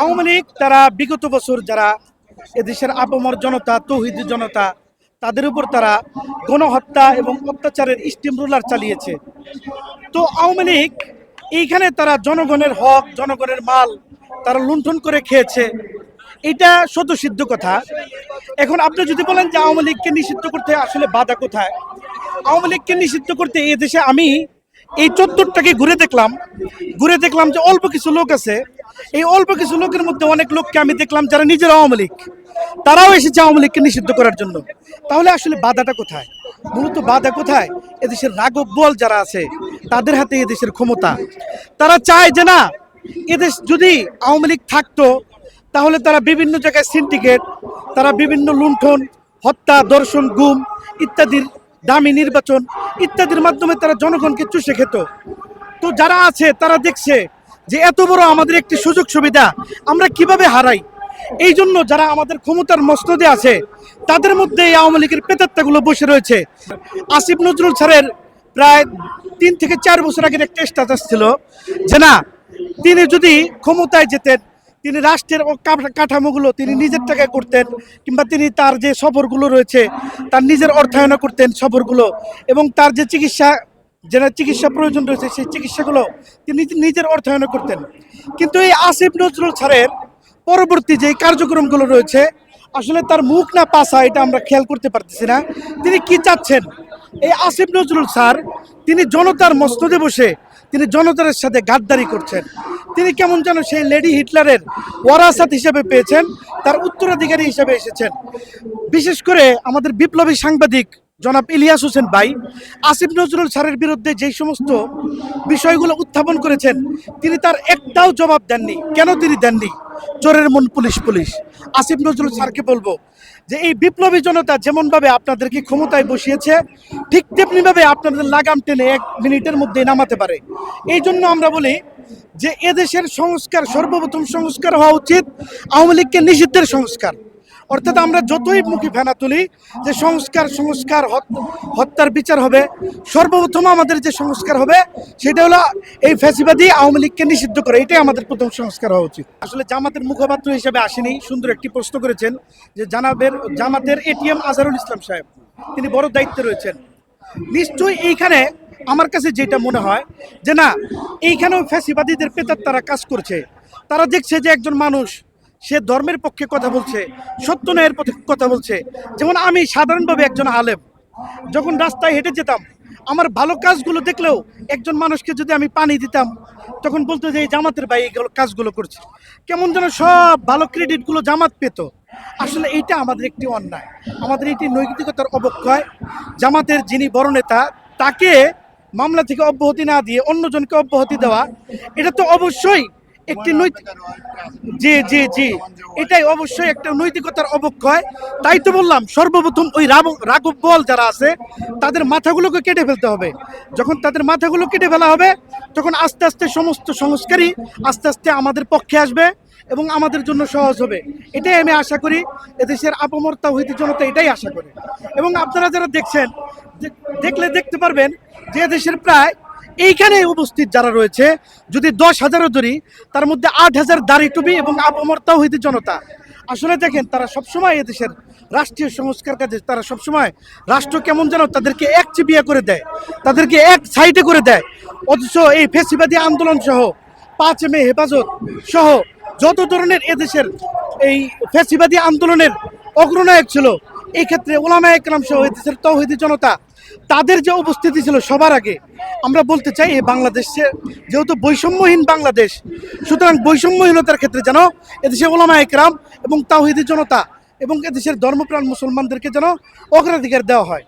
আওয়ামী লীগ তারা বিগত বছর যারা এদেশের আপামর জনতা, তৌহিদি জনতা, তাদের উপর তারা গণহত্যা এবং অত্যাচারের স্টিম রোলার চালিয়েছে। তো আওয়ামী লীগ, এইখানে তারা জনগণের হক, জনগণের মাল তারা লুণ্ঠন করে খেয়েছে। এটা সদ্য সিদ্ধ কথা। এখন আপনি যদি বলেন যে আওয়ামী লীগকে নিষিদ্ধ করতে আসলে বাধা কোথায়? আওয়ামী লীগকে নিষিদ্ধ করতে এই দেশে আমি এই চত্বরটাকে ঘুরে দেখলাম। ঘুরে দেখলাম যে অল্প কিছু লোক আছে এই অল্প কিছু লোকের মধ্যে অনেক লোককে আমি দেখলাম যারা নিজের আওয়ামী লীগ, তারাও এসেছে আওয়ামী লীগকে নিষিদ্ধ করার জন্য। তাহলে আসলে বাধাটা কোথায়? মূলত বাধা কোথায়? এদেশের রাঘব বল যারা আছে, তাদের হাতে এদেশের ক্ষমতা। তারা চায় যে না, এদেশ যদি আওয়ামী লীগ থাকতো, তাহলে তারা বিভিন্ন জায়গায় সিন্ডিকেট তারা বিভিন্ন লুণ্ঠন, হত্যা, দর্শন, গুম ইত্যাদির দামি নির্বাচন ইত্যাদির মাধ্যমে তারা জনগণকে চুষে খেত। তো যারা আছে, তারা দেখছে যে এত বড় আমাদের একটি সুযোগ সুবিধা, আমরা কীভাবে হারাই? এই জন্য যারা আমাদের ক্ষমতার মস্তদে আছে, তাদের মধ্যে এই আওয়ামী লীগের পেতাত্তাগুলো বসে রয়েছে। আসিফ নজরুল স্যারের প্রায় তিন থেকে চার বছর আগের একটা স্ট্যাটাস ছিল যে না, তিনি যদি ক্ষমতায় যেতেন, তিনি রাষ্ট্রের কাঠামোগুলো তিনি নিজের টাকায় করতেন, কিংবা তিনি তার যে সফরগুলো রয়েছে, তার নিজের অর্থায়ন করতেন সফরগুলো, এবং তার যে চিকিৎসা চিকিৎসা প্রয়োজন রয়েছে, সেই চিকিৎসাগুলো তিনি নিজের অর্থায়ন করতেন। কিন্তু এই আসিফ নজরুল স্যারের পরবর্তী যে কার্যক্রমগুলো রয়েছে, আসলে তার মুখ না পাশা এটা আমরা খেয়াল করতে পারতেছি না। তিনি কি চাচ্ছেন? এই আসিফ নজরুল স্যার, তিনি জনতার মস্তদে বসে তিনি জনতার সাথে গাদ্দারি করছেন। তিনি কেমন যেন সেই লেডি হিটলারের ওয়ারাসাত হিসেবে পেয়েছেন, তার উত্তরাধিকারী হিসেবে এসেছেন। বিশেষ করে আমাদের বিপ্লবী সাংবাদিক জনাব ইলিয়াস হোসেন ভাই, আসিফ নজরুল স্যারের বিরুদ্ধে যেই সমস্ত বিষয়গুলো উত্থাপন করেছেন, তিনি তার একটাও জবাব দেননি। কেন তিনি দেননি? চোরের মন পুলিশ পুলিশ। আসিফ নজরুল স্যারকে বলব যে এই বিপ্লবী জনতা যেমনভাবে আপনাদেরকে ক্ষমতায় বসিয়েছে, ঠিক তেমনিভাবে আপনাদের লাগাম টেনে এক মিনিটের মধ্যে নামাতে পারে। এই জন্য আমরা বলি যে এদেশের সংস্কার, সর্বপ্রথম সংস্কার হওয়া উচিত, আওয়ামী লীগকে নিষিদ্ধের সংস্কার। অর্থাৎ আমরা যতই মুখে ফেনা তুলি, যে সংস্কার সংস্কার, হত- হত্যার বিচার হবে, সর্বপ্রথম আমাদের যে সংস্কার হবে, সেটা হলো এই ফ্যাসিবাদী আওয়ামী লীগকে নিষিদ্ধ করে। এটাই আমাদের প্রথম সংস্কার হওয়া উচিত। আসলে জামাতের মুখপাত্র হিসেবে আসেনি, সুন্দর একটি প্রশ্ন করেছেন যে জানাবের, জামাতের এটিএম আজহারুল ইসলাম সাহেব, তিনি বড় দায়িত্বে রয়েছেন। নিশ্চয়ই এইখানে আমার কাছে যেটা মনে হয়, যে না, এইখানেও ফ্যাসিবাদীদের পেতার তারা কাজ করছে। তারা দেখছে যে একজন মানুষ সে ধর্মের পক্ষে কথা বলছে, সত্য ন্যায়ের পথে কথা বলছে। যেমন আমি সাধারণভাবে একজন আলেম, যখন রাস্তায় হেঁটে যেতাম, আমার ভালো কাজগুলো দেখলেও একজন মানুষকে যদি আমি পানি দিতাম, তখন বলতো যে, এই জামাতের ভাই এগুলো কাজগুলো করছে। কেমন যেন সব ভালো ক্রেডিটগুলো জামাত পেত। আসলে এইটা আমাদের একটি অন্যায়। আমাদের এটি নৈতিকতার অবক্ষয়। জামাতের যিনি বড় নেতা, তাকে মামলা থেকে অব্যাহতি না দিয়ে অন্যজনকে অব্যাহতি দেওয়া, এটা তো অবশ্যই একটি নৈতিক জি জি জি। এটাই অবশ্যই একটা নৈতিকতার অবক্ষয়। তাই তো বললাম সর্বপ্রথম ওই রাঘব বল যারা আছে তাদের মাথাগুলোকে কেটে ফেলতে হবে। যখন তাদের মাথাগুলো কেটে ফেলা হবে তখন আস্তে আস্তে সমস্ত সংস্কারই আস্তে আস্তে আমাদের পক্ষে আসবে এবং আমাদের জন্য সহজ হবে। এটাই আমি আশা করি এদেশের আপমর তাহিদি জনতা এটাই আশা করে। এবং আপনারা যারা দেখছেন দেখলে দেখতে পারবেন যে দেশের প্রায় এইখানে উপস্থিত যারা রয়েছে, যদি দশ হাজারও ধরি, তার মধ্যে আট হাজার দাড়ি টুপি এবং আপমর হইতে জনতা। আসলে দেখেন, তারা সবসময় এদেশের রাষ্ট্রীয় সংস্কার কাজে, তারা সবসময় রাষ্ট্র কেমন যেন তাদেরকে এক চিবিয়া করে দেয়, তাদেরকে এক সাইডে করে দেয়। অথচ এই ফেসিবাদী আন্দোলন সহ, পাঁচ মে হেফাজত সহ, যত ধরনের এদেশের এই ফেসিবাদী আন্দোলনের অগ্রনায়ক ছিল এই ক্ষেত্রে ওলামা একরাম সহ এদেশের তৌহিদি জনতা, তাদের যে উপস্থিতি ছিল সবার আগে, আমরা বলতে চাই এই বাংলাদেশে যেহেতু বৈষম্যহীন বাংলাদেশ, সুতরাং বৈষম্যহীনতার ক্ষেত্রে যেন এদেশে ওলামা একরাম এবং তাওহিদি জনতা এবং এদেশের ধর্মপ্রাণ মুসলমানদেরকে যেন অগ্রাধিকার দেওয়া হয়।